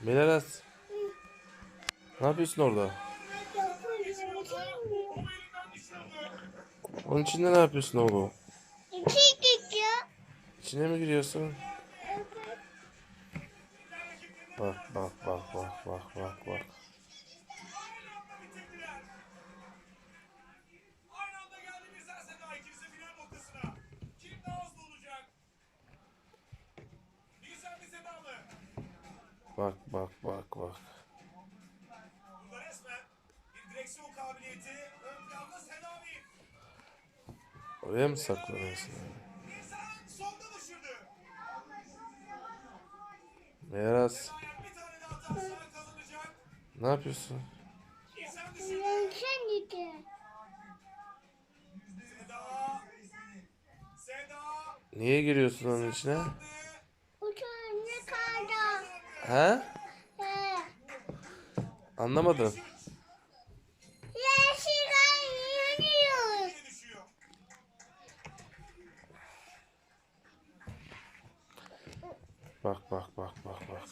Melaras. Ne yapıyorsun orada? Onun içinde ne yapıyorsun oğlum? İki gidiyor. İçine mi giriyorsun? Bak bak bak bak bak bak bak. Aynı anda geldi bir Seda ikisi final noktasına. Kim daha hızlı olacak? Nisan mi Seda mı? Bak bak bak bak. Burada resmen bir direksiyon kabiliyeti ön planda Seda Bey. Oraya mı saklanıyorsun? Nisan sonda düşürdü. Kazanacak. Ne yapıyorsun? Nisan düşürdü. Sen gidiyor. Seda. Seda. Niye giriyorsun onun içine? He? Anlamadım. Bak bak bak bak bak.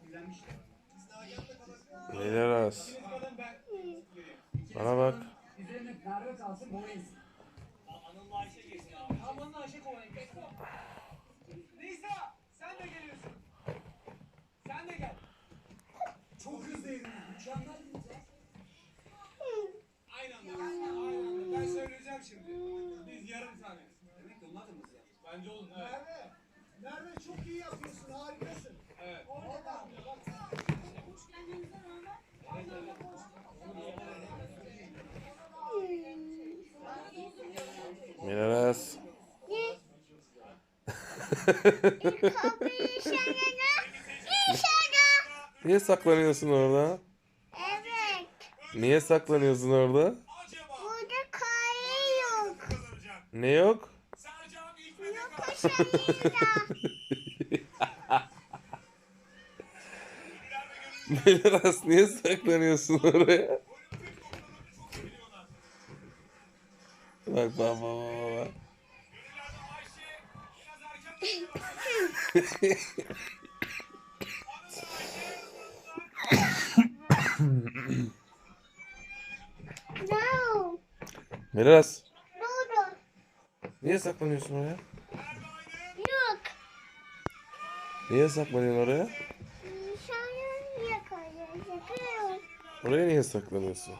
Fullenmişti. Melaras. Bana bak. Anıl'la Ayşe abi. Kovalayın. Nisa sen de geliyorsun. Sen de gel. Çok hızlıydın. Mükemmel. Aynı anda. Aynı anda. Ben söyleyeceğim şimdi. Biz yarım saniye. Demek ki onlar da? Bence olun. Evet. Merve, Merve çok iyi yapıyorsun, harikasın. Evet. Melaras. Niye saklanıyorsun orada? Evet. Niye saklanıyorsun orada? Burada kare yok. Ne yok? Yok. Melaras niye saklanıyorsun oraya? Bak bak bak bak. bak. No. Doğru. niye saklanıyorsun oraya? Yok. Niye saklanıyorsun oraya? Oraya niye saklanıyorsun?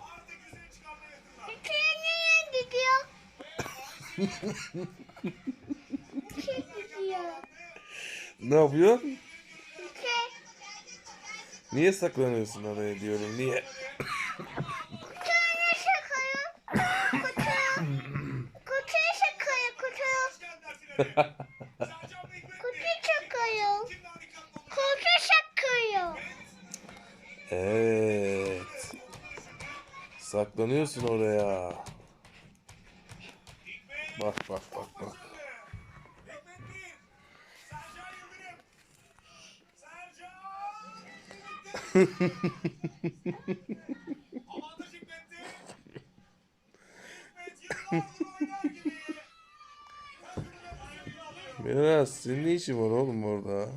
Nereye gidiyor? Ne yapıyor? Niye saklanıyorsun oraya diyorum. Niye? Kutuya şakaya. Kutuya. Kutuya şakaya. Kutuya. Kutu şakaya. Kutu şakaya. Evet. Saklanıyorsun oraya. Bak bak bak bak. Biraz senin ne işin var oğlum orada?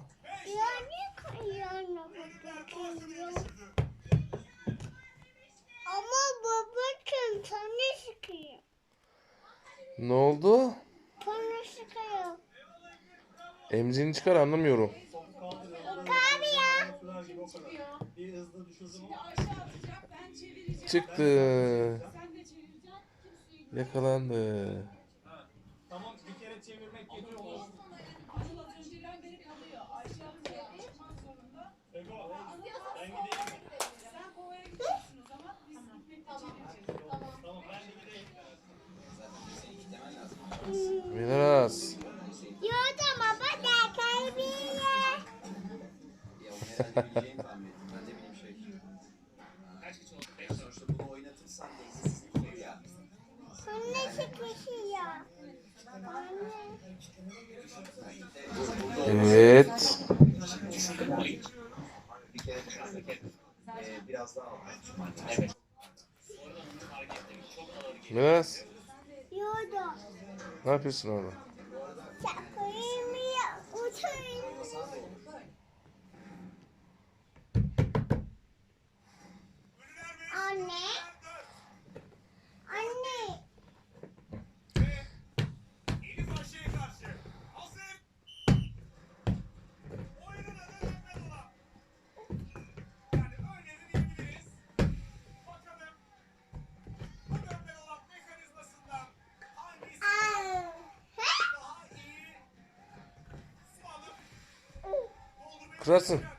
Ama babacığım sana sıkıyor. Ne oldu? Sana sıkıyor. Emzini çıkar anlamıyorum. Abi ya. Bir hızlı düşürdüm ama. Çıktı. Yakalandı. Tamam bir kere çevirmek yetiyor mu? beri kalıyor. Ayşe Hanım Evet. Biraz Ne yapıyorsun orada? sucesso!